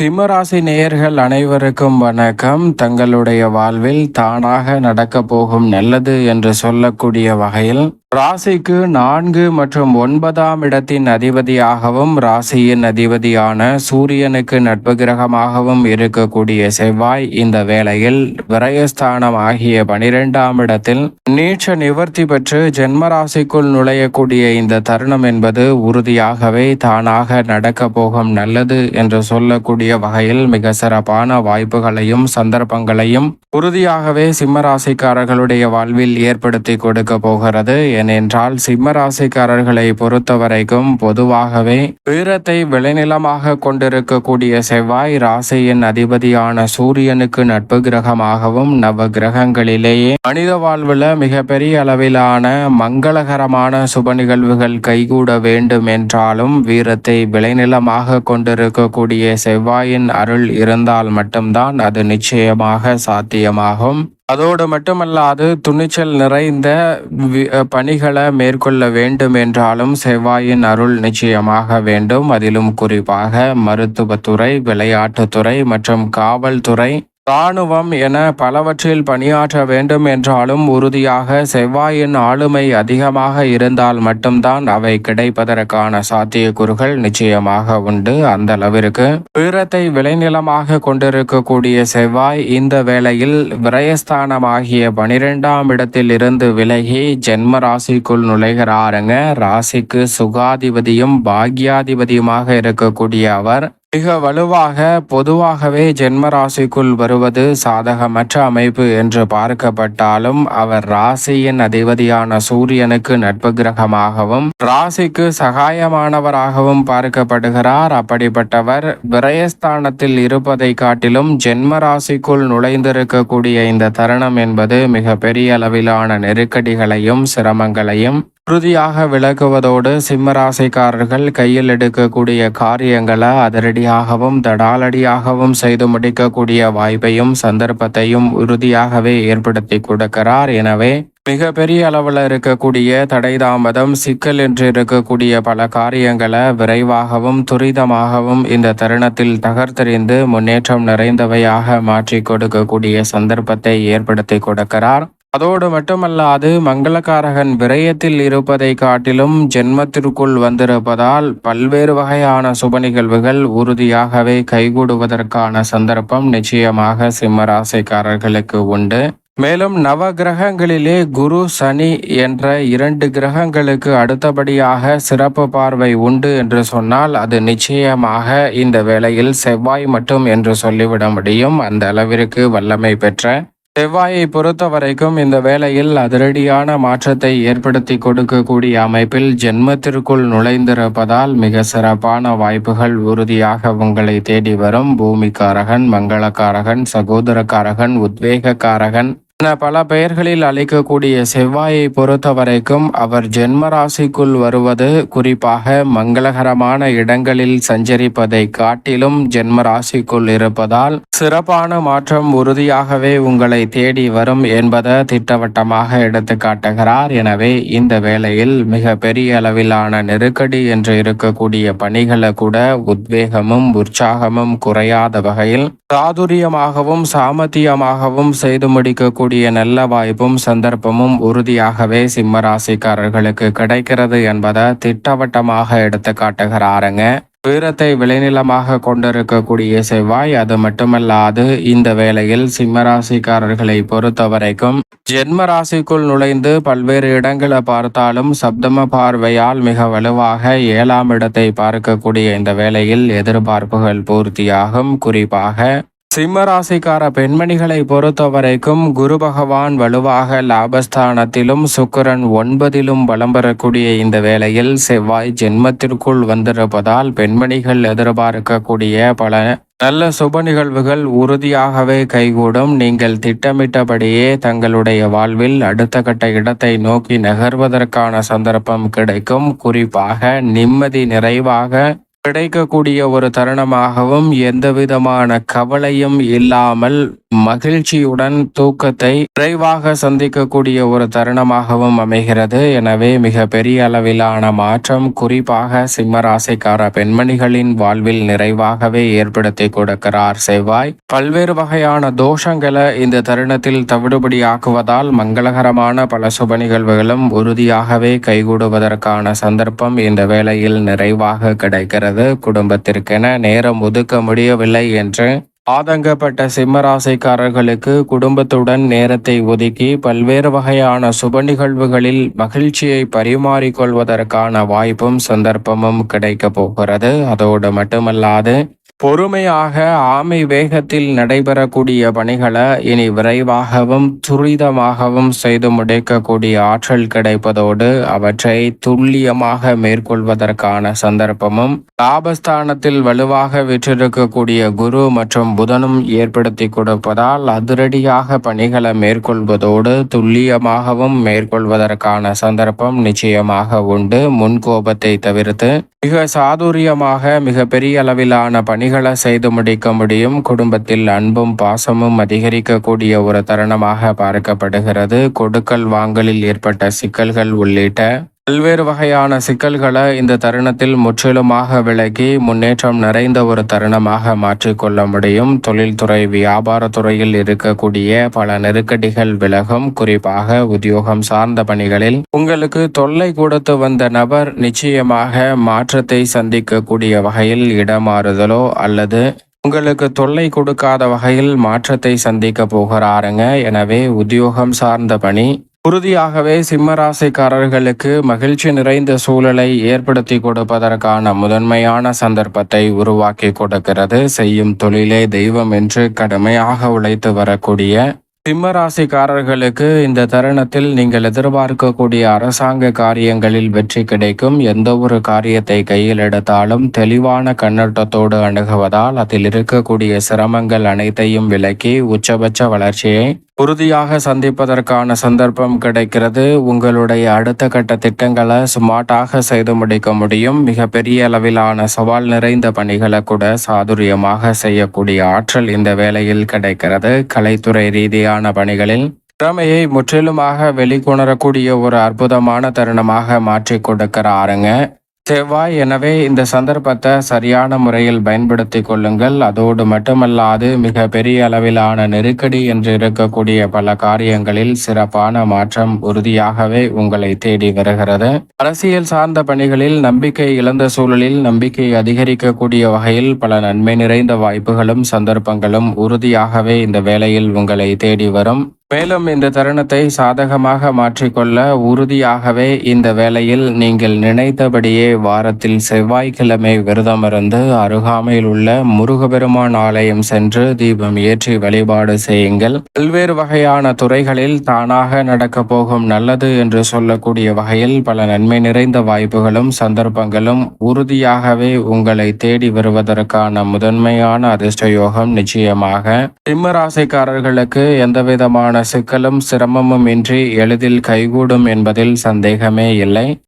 சிம்மராசி நேயர்கள் அனைவருக்கும் வணக்கம். தங்களுடைய வாழ்வில் தானாக நடக்க போகும் நல்லது என்று சொல்லக்கூடிய வகையில் ராசிக்கு நான்கு மற்றும் ஒன்பதாம் இடத்தின் அதிபதியாகவும் ராசியின் அதிபதியான சூரியனுக்கு நட்பு கிரகமாகவும் இருக்கக்கூடிய செவ்வாய் இந்த வேளையில் விரயஸ்தானம் ஆகிய பனிரெண்டாம் இடத்தில் நீச்ச நிவர்த்தி பெற்று ஜென்ம ராசிக்குள் நுழையக்கூடிய இந்த தருணம் என்பது உறுதியாகவே தானாக நடக்க போகும் நல்லது என்று சொல்லக்கூடிய வகையில் மிக சிறப்பான வாய்ப்புகளையும் சந்தர்ப்பங்களையும் உறுதியாகவே சிம்மராசிக்காரர்களுடைய வாழ்வில் ஏற்படுத்தி கொடுக்க போகிறது. ஏனென்றால் சிம்மராசிக்காரர்களை பொறுத்தவரைக்கும் பொதுவாகவே வீரத்தை விளைநிலமாக கொண்டிருக்கக்கூடிய செவ்வாய் ராசியின் அதிபதியான சூரியனுக்கு நட்பு கிரகமாகவும் நவ கிரகங்களிலேயே மனித வாழ்வில் மிகப்பெரிய அளவிலான மங்களகரமான சுப நிகழ்வுகள் கைகூட வேண்டும் என்றாலும் வீரத்தை விளைநிலமாக கொண்டிருக்கக்கூடிய செவ்வாய் தாயின் அருள் இருந்தால் மட்டும்தான் அது நிச்சயமாக சாத்தியமாகும். அதோடு மட்டுமல்லாது துணிச்சல் நிறைந்த பணிகளை மேற்கொள்ள வேண்டும் என்றாலும் செவ்வாயின் அருள் நிச்சயமாக வேண்டும். அதிலும் குறிப்பாக மருத்துவத்துறை விளையாட்டுத்துறை மற்றும் காவல்துறை இராணுவம் என பலவற்றில் பணியாற்ற வேண்டும் என்றாலும் உறுதியாக செவ்வாயின் ஆளுமை அதிகமாக இருந்தால் மட்டும்தான் அவை கிடைப்பதற்கான சாத்தியக்கூறுகள் நிச்சயமாக உண்டு. அந்த அளவிற்கு வீரத்தை விளைநிலமாக கொண்டிருக்கக்கூடிய செவ்வாய் இந்த வேளையில் விரயஸ்தானமாகிய பனிரெண்டாம் இடத்தில் இருந்து விலகி ஜென்ம ராசிக்குள் நுழைகிறாருங்க. ராசிக்கு சுகாதிபதியும் பாக்யாதிபதியுமாக இருக்கக்கூடிய அவர் மிக வலுவாக பொதுவாகவே ஜென்ம ராசிக்குள் வருவது சாதகமற்ற அமைப்பு என்று பார்க்கப்பட்டாலும் அவர் ராசியின் அதிபதியான சூரியனுக்கு நட்பு கிரகமாகவும் ராசிக்கு சகாயமானவராகவும் பார்க்கப்படுகிறார். அப்படிப்பட்டவர் விரயஸ்தானத்தில் இருப்பதை காட்டிலும் ஜென்ம ராசிக்குள் நுழைந்திருக்கக்கூடிய இந்த தருணம் என்பது மிக பெரிய அளவிலான நெருக்கடிகளையும் சிரமங்களையும் உறுதியாக விளக்குவதோடு சிம்மராசிக்காரர்கள் கையில் எடுக்கக்கூடிய காரியங்களை அதிரடியாகவும் தடாலடியாகவும் செய்து முடிக்கக்கூடிய வாய்ப்பையும் சந்தர்ப்பத்தையும் உறுதியாகவே ஏற்படுத்தி கொடுக்கிறார். எனவே மிகப்பெரிய அளவில் இருக்கக்கூடிய தடை தாமதம் சிக்கல் என்று இருக்கக்கூடிய பல காரியங்களை விரைவாகவும் துரிதமாகவும் இந்த தருணத்தில் தகர்த்தெறிந்து முன்னேற்றம் நிறைந்தவையாக மாற்றி கொடுக்கக்கூடிய சந்தர்ப்பத்தை ஏற்படுத்தி கொடுக்கிறார். அதோடு மட்டுமல்லாது மங்களகாரகன் விரயத்தில் இருப்பதை காட்டிலும் ஜென்மத்திற்குள் வந்திருப்பதால் பல்வேறு வகையான சுப நிகழ்வுகள் உறுதியாகவே கைகூடுவதற்கான சந்தர்ப்பம் நிச்சயமாக சிம்மராசிக்காரர்களுக்கு உண்டு. மேலும் நவ கிரகங்களிலே குரு சனி என்ற இரண்டு கிரகங்களுக்கு அடுத்தபடியாக சிறப்பு பார்வை உண்டு என்று சொன்னால் அது நிச்சயமாக இந்த வேளையில் செவ்வாய் மட்டும் என்று சொல்லிவிட முடியும். அந்த அளவிற்கு வல்லமை பெற்ற செவ்வாயை பொறுத்த வரைக்கும் இந்த வேளையில் அதிரடியான மாற்றத்தை ஏற்படுத்தி கொடுக்கக்கூடிய அமைப்பில் ஜென்மத்திற்குள் நுழைந்திருப்பதால் மிக சிறப்பான வாய்ப்புகள் உறுதியாக உங்களை தேடி வரும். பூமிக்காரகன் மங்களக்காரகன் சகோதரக்காரகன் உத்வேகக்காரகன் என பல பெயர்களில் அழைக்கக்கூடிய செவ்வாயை பொறுத்த வரைக்கும் அவர் ஜென்ம ராசிக்குள் வருவது குறிப்பாக மங்களகரமான இடங்களில் சஞ்சரிப்பதை காட்டிலும் ஜென்ம ராசிக்குள் இருப்பதால் சிறப்பான மாற்றம் உறுதியாகவே உங்களை தேடி வரும் என்பதை திட்டவட்டமாக எடுத்து காட்டுகிறார். எனவே இந்த வேளையில் மிக பெரிய அளவிலான நெருக்கடி என்று இருக்கக்கூடிய பணிகளை கூட உத்வேகமும் உற்சாகமும் குறையாத வகையில் சாதுரியமாகவும் சாமத்தியமாகவும் செய்து முடிக்கக்கூடிய கூடிய நல்ல வாய்ப்பும் சந்தர்ப்பமும் உறுதியாகவே சிம்ம ராசிக்காரர்களுக்கு கிடைக்கிறது என்பதை திட்டவட்டமாக எடுத்து காட்டுகிறாருங்க. வீரத்தை விளைநிலமாக கொண்டிருக்கக்கூடிய செவ்வாய் அது மட்டுமல்லாது இந்த வேளையில் சிம்மராசிக்காரர்களை பொறுத்த வரைக்கும் ஜென்ம ராசிக்குள் நுழைந்து பல்வேறு இடங்களை பார்த்தாலும் சப்தம பார்வையால் மிக வலுவாக ஏழாம் இடத்தை பார்க்கக்கூடிய இந்த வேளையில் எதிர்பார்ப்புகள் பூர்த்தியாகும். குறிப்பாக சிம்மராசிக்கார பெண்மணிகளை பொறுத்த வரைக்கும் குரு பகவான் வலுவாக லாபஸ்தானத்திலும் சுக்கரன் ஒன்பதிலும் பலம் பெறக்கூடிய இந்த வேளையில் செவ்வாய் ஜென்மத்திற்குள் வந்திருப்பதால் பெண்மணிகள் எதிர்பார்க்கக்கூடிய பல நல்ல சுப நிகழ்வுகள் உறுதியாகவே கைகூடும். நீங்கள் திட்டமிட்டபடியே தங்களுடைய வாழ்வில் அடுத்த கட்ட இடத்தை நோக்கி நகர்வதற்கான சந்தர்ப்பம் கிடைக்கும். குறிப்பாக நிம்மதி நிறைவாக கிடைக்கக்கூடிய ஒரு தருணமாகவும் எந்தவிதமான கவலையும் இல்லாமல் மகிழ்ச்சியுடன் தூக்கத்தை விரைவாக சந்திக்கக்கூடிய ஒரு தருணமாகவும் அமைகிறது. எனவே மிக பெரிய அளவிலான மாற்றம் குறிப்பாக சிம்மராசிக்கார பெண்மணிகளின் வாழ்வில் நிறைவாகவே ஏற்படுத்தி கொடுக்கிறார் செவ்வாய். பல்வேறு வகையான தோஷங்களை இந்த தருணத்தில் தவிடுபடியாக்குவதால் மங்களகரமான பல சுப நிகழ்வுகளும் உறுதியாகவே கைகூடுவதற்கான சந்தர்ப்பம் இந்த வேளையில் நிறைவாக கிடைக்கிறது. குடும்பத்திற்கென நேரம் ஒதுக்க முடியவில்லை என்று. ஆதங்கப்பட்ட சிம்மராசிக்காரர்களுக்கு குடும்பத்துடன் நேரத்தை ஒதுக்கி பல்வேறு வகையான சுப நிகழ்வுகளில் மகிழ்ச்சியை பரிமாறிக்கொள்வதற்கான வாய்ப்பும் சந்தர்ப்பமும் கிடைக்க போகிறது. அதோடு மட்டுமல்லாது பொறுமையாக ஆமை வேகத்தில் நடைபெறக்கூடிய பணிகளை இனி விரைவாகவும் துரிதமாகவும் செய்து முடிக்கக்கூடிய ஆற்றல் கிடைப்பதோடு அவற்றை துல்லியமாக மேற்கொள்வதற்கான சந்தர்ப்பமும் லாபஸ்தானத்தில் வலுவாக விற்றிருக்கக்கூடிய குரு மற்றும் புதனும் ஏற்படுத்தி கொடுப்பதால் அதிரடியாக பணிகளை மேற்கொள்வதோடு துல்லியமாகவும் மேற்கொள்வதற்கான சந்தர்ப்பம் நிச்சயமாக உண்டு. முன்கோபத்தை தவிர்த்து மிக சாதுரியமாக மிக பெரிய அளவிலான பணிகளை செய்து முடிக்க முடியும். குடும்பத்தில் அன்பும் பாசமும் அதிகரிக்கக்கூடிய ஒரு தருணமாக பார்க்கப்படுகிறது. கொடுக்கல் வாங்கலில் ஏற்பட்ட சிக்கல்கள் உள்ளிட்ட பல்வேறு வகையான சிக்கல்களை இந்த தருணத்தில் முற்றிலுமாக விலகி முன்னேற்றம் நிறைந்த ஒரு தருணமாக மாற்றிக்கொள்ள முடியும். தொழில்துறை வியாபாரத்துறையில் இருக்கக்கூடிய பல நெருக்கடிகள் விலகும். குறிப்பாக உத்தியோகம் சார்ந்த பணிகளில் உங்களுக்கு தொல்லை கொடுத்து வந்த நபர் நிச்சயமாக மாற்றத்தை சந்திக்கக்கூடிய வகையில் இடமாறுதலோ அல்லது உங்களுக்கு தொல்லை கொடுக்காத வகையில் மாற்றத்தை சந்திக்க போகிறாருங்க. எனவே உத்தியோகம் சார்ந்த பணி உறுதியாகவே சிம்மராசிக்காரர்களுக்கு மகிழ்ச்சி நிறைந்த சூழலை ஏற்படுத்தி கொடுப்பதற்கான முதன்மையான சந்தர்ப்பத்தை உருவாக்கி கொடுக்கிறது. செய்யும் தொழிலே தெய்வம் என்று கடுமையாக உழைத்து வரக்கூடிய சிம்மராசிக்காரர்களுக்கு இந்த தருணத்தில் நீங்கள் எதிர்பார்க்கக்கூடிய அரசாங்க காரியங்களில் வெற்றி கிடைக்கும். எந்த ஒரு காரியத்தை கையில் எடுத்தாலும் தெளிவான கண்ணோட்டத்தோடு அணுகுவதால் அதில் இருக்கக்கூடிய சிரமங்கள் அனைத்தையும் விலக்கி உச்சபட்ச வளர்ச்சியை உறுதியாக சந்திப்பதற்கான சந்தர்ப்பம் கிடைக்கிறது. உங்களுடைய அடுத்த கட்ட திட்டங்களை ஸ்மார்ட்டாக செய்து முடிக்க முடியும். மிகப்பெரிய அளவிலான சவால் நிறைந்த பணிகளை கூட சாதுரியமாக செய்யக்கூடிய ஆற்றல் இந்த வேலையில் கிடைக்கிறது. கலைத்துறை ரீதியான பணிகளில் திறமையை முற்றிலுமாக வெளிக்கொணரக்கூடிய ஒரு அற்புதமான தருணமாக மாற்றி கொடுக்கிறாருங்க. செவ்வாய் எனவே இந்த சந்தர்ப்பத்தை சரியான முறையில் பயன்படுத்தி கொள்ளுங்கள். அதோடு மட்டுமல்லாது மிக பெரிய அளவிலான நெருக்கடி என்று இருக்கக்கூடிய பல காரியங்களில் சிறப்பான மாற்றம் உறுதியாகவே உங்களை தேடி வருகிறது. அரசியல் சார்ந்த பணிகளில் நம்பிக்கை இழந்த சூழலில் நம்பிக்கை அதிகரிக்கக்கூடிய வகையில் பல நன்மை நிறைந்த வாய்ப்புகளும் சந்தர்ப்பங்களும் உறுதியாகவே இந்த வேளையில் உங்களை தேடி வரும். மேலும் இந்த தருணத்தை சாதகமாக மாற்றிக்கொள்ள உறுதியாகவே இந்த வேளையில் நீங்கள் நினைத்தபடியே வாரத்தில் செவ்வாய்க்கிழமை விரதமிருந்து அருகாமையில் உள்ள முருகபெருமான் ஆலயம் சென்று தீபம் ஏற்றி வழிபாடு செய்யுங்கள். பல்வேறு வகையான துறைகளில் தானாக நடக்கப் போகும் நல்லது என்று சொல்லக்கூடிய வகையில் பல நன்மை நிறைந்த வாய்ப்புகளும் சந்தர்ப்பங்களும் உறுதியாகவே உங்களை தேடி வருவதற்கான முதன்மையான அதிர்ஷ்ட யோகம் நிச்சயமாக. சிம்ம ராசிக்காரர்களுக்கு எந்த விதமான சிக்கலும் சிரமமும் இன்றி எளிதில் கைகூடும் என்பதில் சந்தேகமே இல்லை.